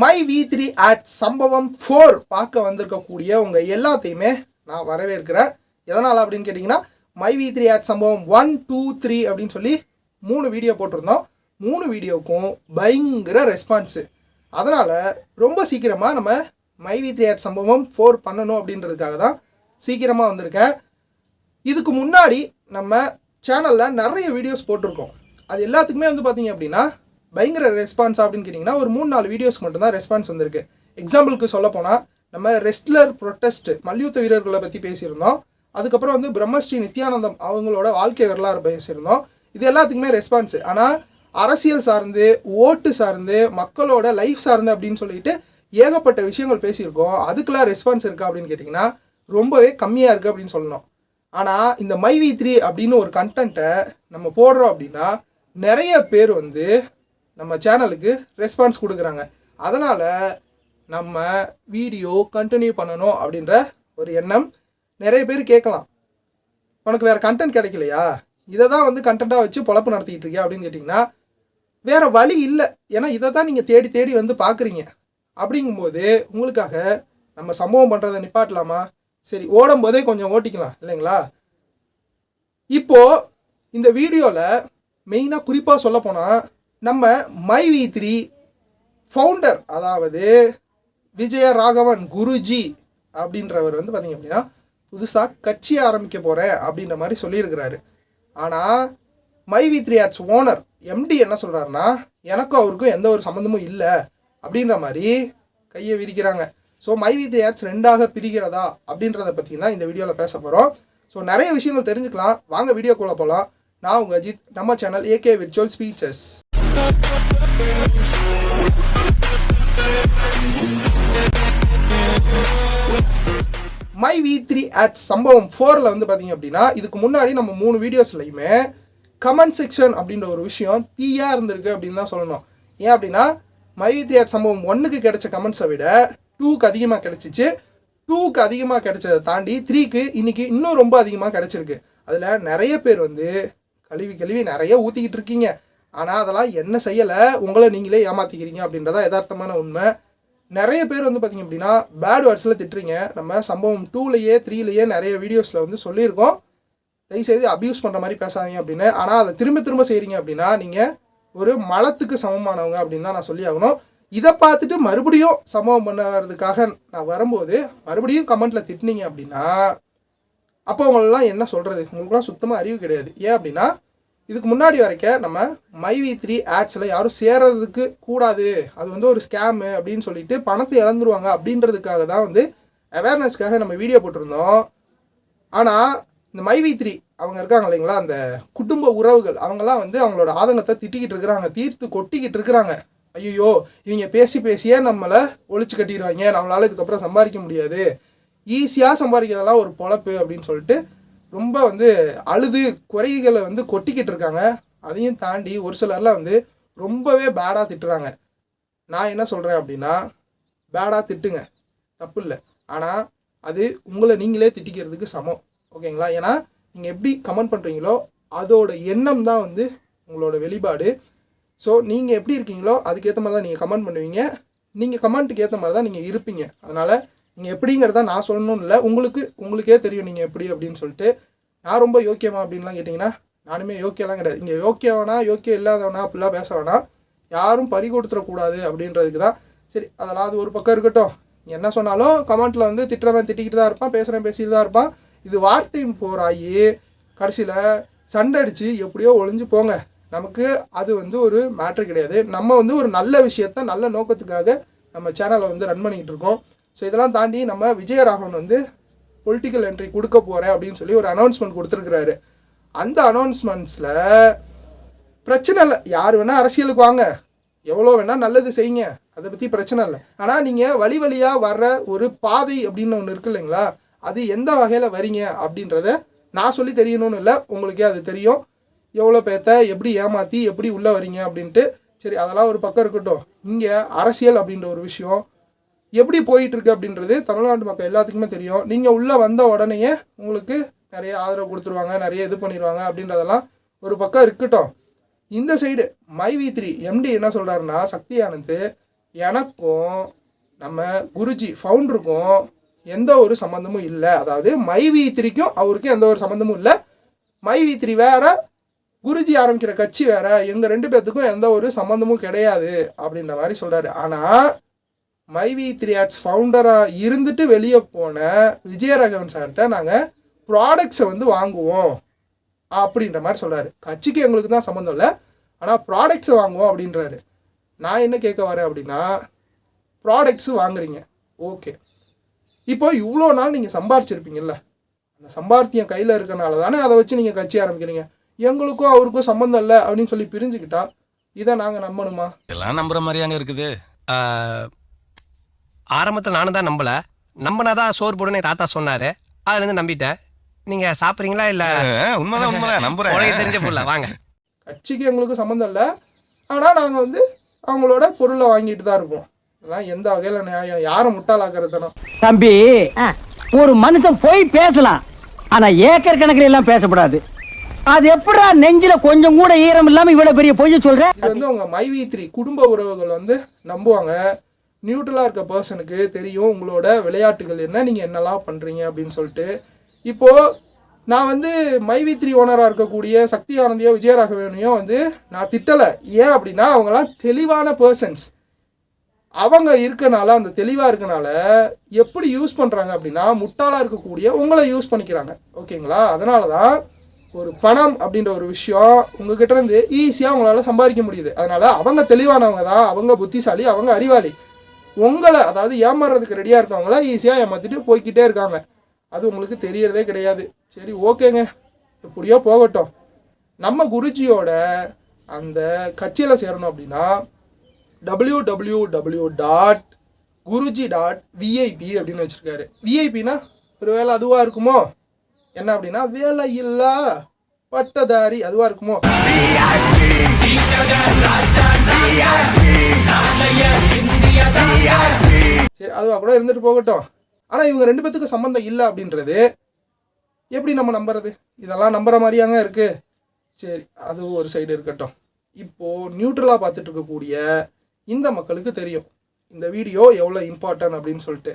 My V three at சம்பவம் four பார்க்க வந்திருக்கக்கூடிய உங்கள் எல்லாத்தையுமே நான் வரவேற்கிறேன். எதனால் அப்படின்னு கேட்டிங்கன்னா மை வி த்ரீ அட் சம்பவம் ஒன் டூ த்ரீ அப்படின்னு சொல்லி மூணு வீடியோ போட்டிருந்தோம். மூணு வீடியோவுக்கும் பயங்கர ரெஸ்பான்ஸு அதனால் ரொம்ப சீக்கிரமாக நம்ம மை வி த்ரீ அட் சம்பவம் ஃபோர் பண்ணணும் அப்படின்றதுக்காக தான் சீக்கிரமாக வந்திருக்கேன். இதுக்கு முன்னாடி நம்ம சேனலில் நிறைய வீடியோஸ் போட்டிருக்கோம். அது எல்லாத்துக்குமே வந்து பார்த்தீங்க அப்படின்னா பயங்கர ரெஸ்பான்ஸ் அப்படின்னு கேட்டிங்கன்னா ஒரு மூணு நாலு வீடியோஸ் மட்டும்தான் ரெஸ்பான்ஸ் வந்திருக்கு. எக்ஸாம்பிளுக்கு சொல்ல போனால் நம்ம ரெஸ்ட்லர் ப்ரொட்டஸ்ட் மல்யுத்த வீரர்களை பற்றி பேசியிருந்தோம். அதுக்கப்புறம் வந்து பிரம்மஸ்ரீ நித்யானந்தம் அவங்களோட வாழ்க்கை வரலாறு பேசியிருந்தோம். இது எல்லாத்துக்குமே ரெஸ்பான்ஸ் ஆனால் அரசியல் சார்ந்து ஓட்டு சார்ந்து மக்களோட லைஃப் சார்ந்து அப்படின்னு சொல்லிட்டு ஏகப்பட்ட விஷயங்கள் பேசியிருக்கோம். அதுக்கெல்லாம் ரெஸ்பான்ஸ் இருக்கா அப்படின்னு கேட்டிங்கன்னா ரொம்பவே கம்மியாக இருக்குது அப்படின்னு சொல்லணும். ஆனால் இந்த மை வி த்ரீ அப்படின்னு ஒரு கண்டென்ட்டை நம்ம போடுறோம் அப்படின்னா நிறைய பேர் வந்து நம்ம சேனலுக்கு ரெஸ்பான்ஸ் கொடுக்குறாங்க. அதனால் நம்ம வீடியோ கண்டினியூ பண்ணணும் அப்படின்ற ஒரு எண்ணம் நிறைய பேர் கேட்கலாம். உனக்கு வேறு கண்டென்ட் கிடைக்கலையா? இதை தான் வந்து கண்டென்ட்டாக வச்சு பொழப்பு நடத்திக்கிட்டு இருக்கியா அப்படின்னு கேட்டிங்கன்னா வேறு வழி இல்லை. ஏன்னா இதை தான் நீங்கள் தேடி தேடி வந்து பார்க்குறீங்க அப்படிங்கும்போது உங்களுக்காக நம்ம சம்பவம் பண்ணுறதை நிப்பாட்டலாமா? சரி ஓடும் போதே கொஞ்சம் ஓட்டிக்கலாம் இல்லைங்களா? இப்போது இந்த வீடியோவில் மெயினாக குறிப்பாக சொல்ல போனால் நம்ம மை வி த்ரீ ஃபவுண்டர் அதாவது விஜய ராகவன் குருஜி அப்படின்றவர் வந்து பார்த்திங்க அப்படின்னா புதுசாக கட்சி ஆரம்பிக்க போகிறேன் அப்படின்ற மாதிரி சொல்லியிருக்கிறாரு. ஆனால் my V three ads owner MD என்ன சொல்கிறாருன்னா எனக்கும் அவருக்கும் எந்த ஒரு சம்மந்தமும் இல்லை அப்படின்ற மாதிரி கையை விரிக்கிறாங்க. So my V three ads ரெண்டாக பிரிக்கிறதா அப்படின்றத பற்றி தான் இந்த வீடியோவில் பேச போகிறோம் ஸோ நிறைய விஷயங்கள் தெரிஞ்சுக்கலாம். வாங்க வீடியோக்குள்ளே போகலாம் நான் உங்கள் அஜித் நம்ம channel AK virtual speeches my V three ad சம்பவம் ஃபோரில் வந்து பார்த்தீங்க அப்படின்னா இதுக்கு முன்னாடி நம்ம மூணு வீடியோஸ்லையுமே கமெண்ட் செக்ஷன் அப்படின்ற ஒரு விஷயம் தீயாக இருந்திருக்கு அப்படின்னு தான் சொல்லணும். ஏன் அப்படின்னா மை வி த்ரீ அட் சம்பவம் ஒன்றுக்கு கிடைச்ச கமெண்ட்ஸை விட டூக்கு அதிகமாக கிடச்சிச்சு. டூக்கு அதிகமாக கிடைச்சதை தாண்டி த்ரீக்கு இன்றைக்கி இன்னும் ரொம்ப அதிகமாக கிடச்சிருக்கு. அதில் நிறைய பேர் வந்து கழுவி கழுவி நிறைய ஊற்றிக்கிட்டு இருக்கீங்க. ஆனால் அதெல்லாம் என்ன செய்யலை? உங்களை நீங்களே ஏமாற்றிக்கிறீங்க அப்படின்றதா யதார்த்தமான உண்மை. நிறைய பேர் வந்து பார்த்தீங்க அப்படின்னா பேட் வேர்ட்ஸில் திட்டுறீங்க. நம்ம சம்பவம் டூலேயே த்ரீலேயே நிறைய வீடியோஸில் வந்து சொல்லியிருக்கோம். தயவுசெய்து அப்யூஸ் பண்ணுற மாதிரி பேசாதீங்க அப்படின்னு. ஆனால் அதை திரும்ப திரும்ப செய்கிறீங்க அப்படின்னா நீங்கள் ஒரு மலத்துக்கு சமமானவங்க அப்படின்னு தான் நான் சொல்லி ஆகணும். இதை பார்த்துட்டு மறுபடியும் சம்பவம் பண்ணுறதுக்காக நான் வரும்போது மறுபடியும் கமெண்ட்டில் திட்டினீங்க அப்படின்னா அப்போ உங்களெல்லாம் என்ன சொல்கிறது உங்களுக்குலாம் சுத்தமாக அறிவு கிடையாது. ஏன் அப்படின்னா இதுக்கு முன்னாடி வரைக்கும் நம்ம மைவி த்ரீ ஆட்ஸில் யாரும் சேர்றதுக்கு கூடாது. அது வந்து ஒரு ஸ்கேமு அப்படின்னு சொல்லிட்டு பணத்தை இழந்துருவாங்க அப்படின்றதுக்காக தான் வந்து அவேர்னஸ்க்காக நம்ம வீடியோ போட்டிருந்தோம். ஆனால் இந்த மைவி த்ரீ அவங்க இருக்காங்க இல்லைங்களா? அந்த குடும்ப உறவுகள் அவங்கெல்லாம் வந்து அவங்களோட ஆதங்கத்தை திட்டிக்கிட்டு இருக்கிறாங்க தீர்த்து கொட்டிக்கிட்டு இருக்கிறாங்க. ஐயோ இவங்க பேசி பேசியே நம்மளை ஒழிச்சு கட்டிடுவாங்க. நம்மளால இதுக்கப்புறம் சம்பாதிக்க முடியாது. ஈஸியாக சம்பாதிக்கிறதெல்லாம் ஒரு பொழப்பு அப்படின்னு சொல்லிட்டு ரொம்ப வந்து அழுது குறைகளை வந்து கொட்டிக்கிட்டு இருக்காங்க. அதையும் தாண்டி ஒரு சிலர்லாம் வந்து ரொம்பவே பேடாக திட்டுறாங்க. நான் என்ன சொல்கிறேன் அப்படின்னா பேடாக திட்டுங்க. தப்பு இல்லை. ஆனால் அது உங்களை நீங்களே திட்டிக்கிறதுக்கு சமம். ஓகேங்களா ஏன்னா நீங்கள் எப்படி கமெண்ட் பண்ணுறீங்களோ அதோட எண்ணம் தான் வந்து உங்களோட வெளிப்பாடு. ஸோ நீங்கள் எப்படி இருக்கீங்களோ அதுக்கேற்ற மாதிரி தான் நீங்கள் கமெண்ட் பண்ணுவீங்க. நீங்கள் கமெண்ட்டுக்கு ஏற்ற மாதிரி தான் நீங்கள் இருப்பீங்க. அதனால் நீங்கள் எப்படிங்கிறத நான் சொல்லணும்னு இல்லை. உங்களுக்கு உங்களுக்கே தெரியும் நீங்கள் எப்படி அப்படின்னு சொல்லிட்டு. நான் ரொம்ப யோக்கியமா அப்படின்லாம் கேட்டிங்கன்னா நானுமே யோக்கியெல்லாம் கிடையாது. இங்கே யோக்கியவனா யோக்கியம் இல்லாதவனா அப்படிலாம் பேச வேணாம் யாரும் பறி கொடுத்துடக்கூடாது அப்படின்றதுக்கு தான். சரி அதெல்லாம் அது ஒரு பக்கம் இருக்கட்டும். என்ன சொன்னாலும் கமெண்ட்டில் வந்து திட்டுறவன் திட்டிக்கிட்டு தான் இருப்பான் பேசுகிறேன் பேசிக்கிட்டு தான் இருப்பான். இது வார்த்தையும் போராயி கடைசியில் சண்டை அடித்து எப்படியோ ஒளிஞ்சு போங்க. நமக்கு அது வந்து ஒரு மேட்ரு கிடையாது. நம்ம வந்து ஒரு நல்ல விஷயத்த நல்ல நோக்கத்துக்காக நம்ம சேனலை வந்து ரன் பண்ணிக்கிட்டு இருக்கோம். ஸோ இதெல்லாம் தாண்டி நம்ம விஜயராகவன் வந்து பொலிட்டிக்கல் என்ட்ரி கொடுக்க போகிறேன் அப்படின்னு சொல்லி ஒரு அனௌன்ஸ்மெண்ட் கொடுத்துருக்குறாரு. அந்த அனௌன்ஸ்மெண்ட்ஸில் பிரச்சனை இல்லை. யார் வேணால் அரசியலுக்கு வாங்க. எவ்வளோ வேணால் நல்லது செய்யுங்க. அதை பற்றி பிரச்சனை இல்லை. ஆனால் நீங்கள் வழி வழியாக வர்ற ஒரு பாதை அப்படின்னு ஒன்று இருக்கு இல்லைங்களா? அது எந்த வகையில் வரீங்க அப்படின்றத நான் சொல்லி தெரியணும்னு இல்லை. உங்களுக்கே அது தெரியும். எவ்வளோ பேர்த்த எப்படி ஏமாற்றி எப்படி உள்ளே வரீங்க அப்படின்ட்டு. சரி அதெல்லாம் ஒரு பக்கம் இருக்கட்டும். இங்கே அரசியல் அப்படின்ற ஒரு விஷயம் எப்படி போயிட்டுருக்கு அப்படின்றது தமிழ்நாட்டு மக்கள் எல்லாத்துக்குமே தெரியும். நீங்கள் உள்ளே வந்த உடனேயே உங்களுக்கு நிறைய ஆதரவு கொடுத்துருவாங்க நிறைய இது பண்ணிடுவாங்க அப்படின்றதெல்லாம் ஒரு பக்கம் இருக்கட்டும். இந்த side my V three MD என்ன சொல்கிறாருன்னா சக்தி ஆனந்த் எனக்கும் நம்ம குருஜி ஃபவுண்டருக்கும் எந்த ஒரு சம்மந்தமும் இல்லை. அதாவது மை வி த்ரீக்கும் அவருக்கும் எந்த ஒரு சம்மந்தமும் இல்லை. மை வி த்ரீ வேற குருஜி ஆரம்பிக்கிற கட்சி வேற எங்கள் ரெண்டு பேர்த்துக்கும் எந்த ஒரு சம்மந்தமும் கிடையாது அப்படின்ற மாதிரி சொல்கிறாரு ஆனால் மை வி த்ரீ ஆட்ஸ் ஃபவுண்டராக இருந்துட்டு வெளியே போன விஜயராகவன் சார்கிட்ட நாங்கள் ப்ராடக்ட்ஸை வந்து வாங்குவோம் அப்படின்ற மாதிரி சொல்கிறாரு கட்சிக்கு எங்களுக்கு தான் சம்மந்தம் இல்லை. ஆனால் ப்ராடக்ட்ஸை வாங்குவோம் அப்படின்றாரு. நான் என்ன கேட்க வரேன் அப்படின்னா ப்ராடக்ட்ஸு வாங்குறீங்க. ஓகே இப்போ இவ்வளோ நாள் நீங்கள் சம்பாரிச்சிருப்பீங்கல்ல. அந்த சம்பாத்தியம் கையில் இருக்கனால தானே அதை வச்சு நீங்கள் கட்சி ஆரம்பிக்கிறீங்க. எங்களுக்கும் அவருக்கும் சம்மந்தம் இல்லை அப்படின்னு சொல்லி பிரிஞ்சுக்கிட்டா இதை நாங்கள் நம்பணுமா? எல்லாம் நம்புற மாதிரியாங்க இருக்குது. ஆரம்பத்தில் நானும் தான் நம்பல. நம்பினாதான் சோறு போடுன்னு என் தாத்தா சொன்னாரு. அதுலேருந்து நம்பிட்டேன். நீங்க சாப்பிட்றீங்களா இல்ல? உண்மைதான் உண்மைதான். நம்புறேன். தெரிஞ்ச பொருளா? வாங்க. கட்சிக்கு எங்களுக்கு சம்மந்தம் இல்லை. ஆனால் நாங்கள் வந்து அவங்களோட பொருளை வாங்கிட்டு தான் இருப்போம் இதெல்லாம் எந்த வகையில் நியாயம்? யாரை முட்டாளாக்குறதுனா தம்பி ஒரு மனுஷன் போய் பேசலாம். ஆனா ஏக்கர் கணக்கில் எல்லாம் பேசக்கூடாது அது எப்படா நெஞ்சில கொஞ்சம் கூட ஈரம் இல்லாம இவ்வளவு பெரிய பொய்ய சொல்ற? இது வந்து உங்க மைவி த்ரீ குடும்ப உறவுகள் வந்து நம்புவாங்க. நியூட்ரலாக இருக்க பர்சனுக்கு தெரியும் உங்களோட விளையாட்டுகள் என்ன நீங்கள் என்னெல்லாம் பண்ணுறீங்க அப்படின்னு சொல்லிட்டு. இப்போது நான் வந்து மைவி த்ரீ ஓனராக இருக்கக்கூடிய சக்தி ஆனந்தியோ விஜயராகவனையோ வந்து நான் திட்டலை. ஏன் அப்படின்னா அவங்களாம் தெளிவான பர்சன்ஸ் அவங்க இருக்கனால அந்த தெளிவாக இருக்கனால எப்படி யூஸ் பண்ணுறாங்க அப்படின்னா முட்டாளாக இருக்கக்கூடிய உங்களை யூஸ் பண்ணிக்கிறாங்க. ஓகேங்களா? அதனால தான் ஒரு பணம் அப்படின்ற ஒரு விஷயம் உங்ககிட்ட இருந்து ஈஸியாக உங்களால் சம்பாதிக்க முடியுது. அதனால் அவங்க தெளிவானவங்க தான் அவங்க புத்திசாலி அவங்க அறிவாளி. உங்களை அதாவது ஏமாறுறதுக்கு ரெடியாக இருக்கவங்கள ஈஸியாக ஏமாற்றிட்டு போய்க்கிட்டே இருக்காங்க. அது உங்களுக்கு தெரியறதே கிடையாது. சரி ஓகேங்க. எப்படியோ போகட்டும். நம்ம குருஜியோட அந்த கட்சியில் சேரணும் அப்படின்னா W W W dot Guruji dot VIP அப்படின்னு வச்சுருக்காரு விஐபினா ஒரு வேலை அதுவாக இருக்குமோ? என்ன அப்படின்னா வேலை இல்லா பட்டதாரி அதுவாக இருக்குமோ? சரி அதுவாக கூட இருந்துட்டு போகட்டும். ஆனால் இவங்க ரெண்டு பேத்துக்கு சம்மந்தம் இல்லை அப்படின்றது எப்படி நம்ம நம்புறது? இதெல்லாம் நம்புகிற மாதிரியாங்க இருக்கு. சரி அது ஒரு சைடு இருக்கட்டும். இப்போது நியூட்ரலாக பார்த்துட்டு இருக்கக்கூடிய இந்த மக்களுக்கு தெரியும். இந்த வீடியோ எவ்வளோ இம்பார்ட்டன்ட் அப்படின்னு சொல்லிட்டு.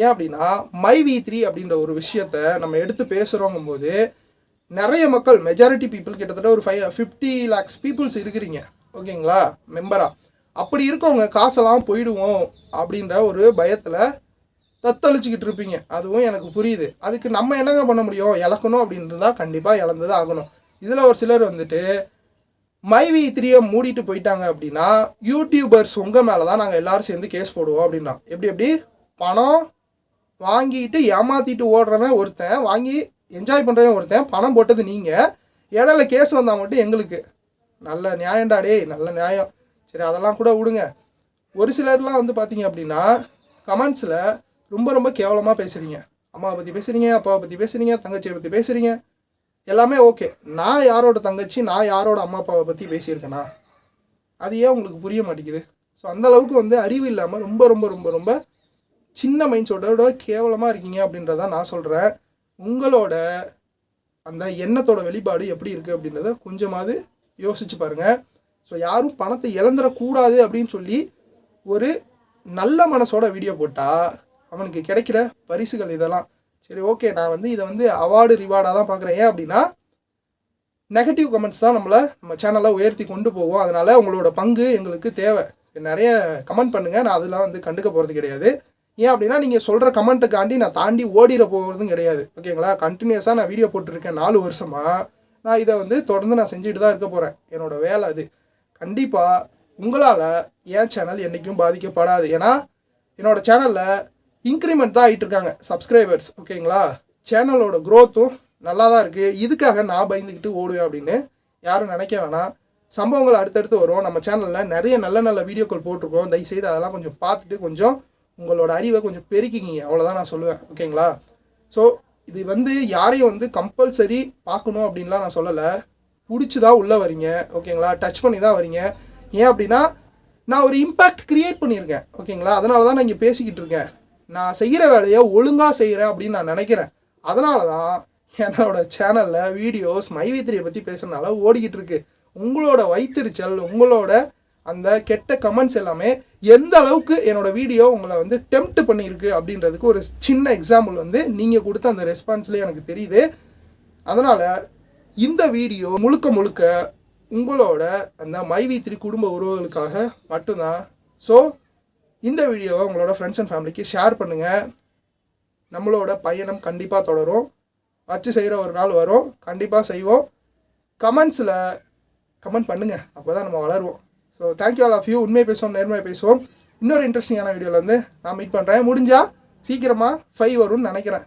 ஏன் அப்படின்னா மை வி த்ரீ அப்படின்ற ஒரு விஷயத்த நம்ம எடுத்து பேசுகிறோங்கும் போது நிறைய மக்கள் மெஜாரிட்டி பீப்புள் கிட்டத்தட்ட ஒரு ஃபைவ் ஃபிஃப்டி லேக்ஸ் பீப்புள்ஸ் இருக்கிறீங்க. ஓகேங்களா மெம்பராக அப்படி இருக்கவங்க காசெல்லாம் போயிடுவோம் அப்படின்ற ஒரு பயத்தில் தத்தளிச்சுக்கிட்டு இருப்பீங்க. அதுவும் எனக்கு புரியுது. அதுக்கு நம்ம என்னங்க பண்ண முடியும்? இழக்கணும் அப்படின்றதா கண்டிப்பாக இழந்தது ஆகணும். இதில் ஒரு சிலர் வந்துட்டு மைவி த்ரீயை மூடிட்டு போயிட்டாங்க அப்படின்னா யூடியூபர்ஸ் உங்கள் மேலே தான் நாங்கள் எல்லோரும் சேர்ந்து கேஸ் போடுவோம் அப்படின்னா. எப்படி எப்படி? பணம் வாங்கிட்டு ஏமாற்றிட்டு ஓடுறவன் ஒருத்தன் வாங்கி என்ஜாய் பண்ணுறவன் ஒருத்தன் பணம் போட்டது நீங்கள் இடையில கேஸ் வந்தால் மட்டும் எங்களுக்கு. நல்ல நியாயம்டா டேய் நல்ல நியாயம். சரி அதெல்லாம் கூட விடுங்க. ஒரு சிலர்லாம் வந்து பார்த்தீங்க அப்படின்னா கமெண்ட்ஸில் ரொம்ப ரொம்ப கேவலமாக பேசுகிறீங்க அம்மாவை பற்றி பேசுகிறீங்க அப்பாவை பற்றி பேசுகிறீங்க தங்கச்சியை பற்றி பேசுகிறீங்க எல்லாமே ஓகே நான் யாரோட தங்கச்சி நான் யாரோட அம்மா அப்பாவை பற்றி பேசியிருக்கேனா? அது ஏன் உங்களுக்கு புரிய மாட்டேங்குது? ஸோ அந்த அளவுக்கு வந்து அறிவு இல்லாமல் ரொம்ப ரொம்ப ரொம்ப ரொம்ப சின்ன மைண்ட் செட்டோட கேவலமாக இருக்கீங்க அப்படின்றத நான் சொல்கிறேன் உங்களோட அந்த எண்ணத்தோட வெளிப்பாடு எப்படி இருக்குது அப்படின்றத கொஞ்சமாவது யோசிச்சு பாருங்கள் ஸோ யாரும் பணத்தை இழந்துடக்கூடாது அப்படின்னு சொல்லி ஒரு நல்ல மனசோட வீடியோ போட்டால் அவனுக்கு கிடைக்கிற பரிசுகள் இதெல்லாம். சரி ஓகே நான் வந்து இதை வந்து அவார்டு ரிவார்டாக தான் பார்க்குறேன். ஏன் அப்படின்னா நெகட்டிவ் கமெண்ட்ஸ் தான் நம்மளை நம்ம சேனலை உயர்த்தி கொண்டு போவோம் அதனால் உங்களோட பங்கு எங்களுக்கு தேவை. நிறைய கமெண்ட் பண்ணுங்கள் நான் அதெல்லாம் வந்து கண்டுக்க போகிறது கிடையாது. ஏன் அப்படின்னா நீங்கள் சொல்கிற கமெண்ட்டுக்காண்டி நான் தாண்டி ஓடிட போகிறதும் கிடையாது. ஓகேங்களா கண்டினியூஸாக நான் வீடியோ போட்டிருக்கேன் நாலு வருஷமாக நான் இதை வந்து தொடர்ந்து நான் செஞ்சுட்டு தான் இருக்க போகிறேன் என்னோட வேலை அது. கண்டிப்பாக உங்களால் என் சேனல் என்றைக்கும் பாதிக்கப்படாது. ஏன்னா என்னோடய சேனலில் இன்க்ரிமெண்ட் தான் ஆகிட்டு இருக்காங்க சப்ஸ்கிரைபர்ஸ் ஓகேங்களா சேனலோட க்ரோத்தும் நல்லா தான் இருக்குது இதுக்காக நான் பயந்துக்கிட்டு ஓடுவேன் அப்படின்னு யாரும் நினைக்க வேணாம். சம்பவங்கள் அடுத்தடுத்து வரும். நம்ம சேனலில் நிறைய நல்ல நல்ல வீடியோக்கள் போட்டிருக்கோம். தயவுசெய்து அதெல்லாம் கொஞ்சம் பார்த்துட்டு கொஞ்சம் உங்களோட அறிவை கொஞ்சம் பெருக்கிக்கிங்க. அவ்வளோதான் நான் சொல்லுவேன் ஓகேங்களா ஸோ இது வந்து யாரையும் வந்து கம்பல்சரி பார்க்கணும் அப்படின்லாம் நான் சொல்லலை. பிடிச்சி தான் உள்ளே வரீங்க ஓகேங்களா? டச் பண்ணி தான் வரீங்க. ஏன் அப்படின்னா நான் ஒரு இம்பேக்ட் க்ரியேட் பண்ணியிருக்கேன் ஓகேங்களா? அதனால தான் நான் இங்கே பேசிக்கிட்டு இருக்கேன். நான் செய்கிற வேலையை ஒழுங்காக செய்கிறேன் அப்படின்னு நான் நினைக்கிறேன். அதனால தான் என்னோட சேனலில் வீடியோஸ் மைவித்திரியை பற்றி பேசுறதுனால ஓடிக்கிட்டு இருக்கு. உங்களோட வைத்தறிச்சல் உங்களோட அந்த கெட்ட கமெண்ட்ஸ் எல்லாமே எந்த அளவுக்கு என்னோட வீடியோ உங்களை வந்து டெம்ப்ட் பண்ணியிருக்கு அப்படின்றதுக்கு ஒரு சின்ன எக்ஸாம்பிள் வந்து நீங்கள் கொடுத்த அந்த ரெஸ்பான்ஸ்லேயே எனக்கு தெரியுது. அதனால் இந்த வீடியோ முழுக்க முழுக்க உங்களோட அந்த மைவி த்ரீ குடும்ப உறவுகளுக்காக மட்டும்தான். ஸோ இந்த வீடியோவை உங்களோட ஃப்ரெண்ட்ஸ் அண்ட் ஃபேமிலிக்கு ஷேர் பண்ணுங்கள் நம்மளோட பயணம் கண்டிப்பாக தொடரும். வச்சு செய்கிற ஒரு நாள் வரும். கண்டிப்பாக செய்வோம். கமெண்ட்ஸில் கமெண்ட் பண்ணுங்கள் அப்போ தான் நம்ம வளருவோம். So thank you all of you உண்மை பேசுவோம் நேர்மையாக பேசுவோம். இன்னொரு இன்ட்ரெஸ்டிங்கான வீடியோவில் வந்து நான் மீட் பண்ணுறேன் முடிஞ்சால் சீக்கிரமாக ஃபைவ் வரும்னு நினைக்கிறேன்.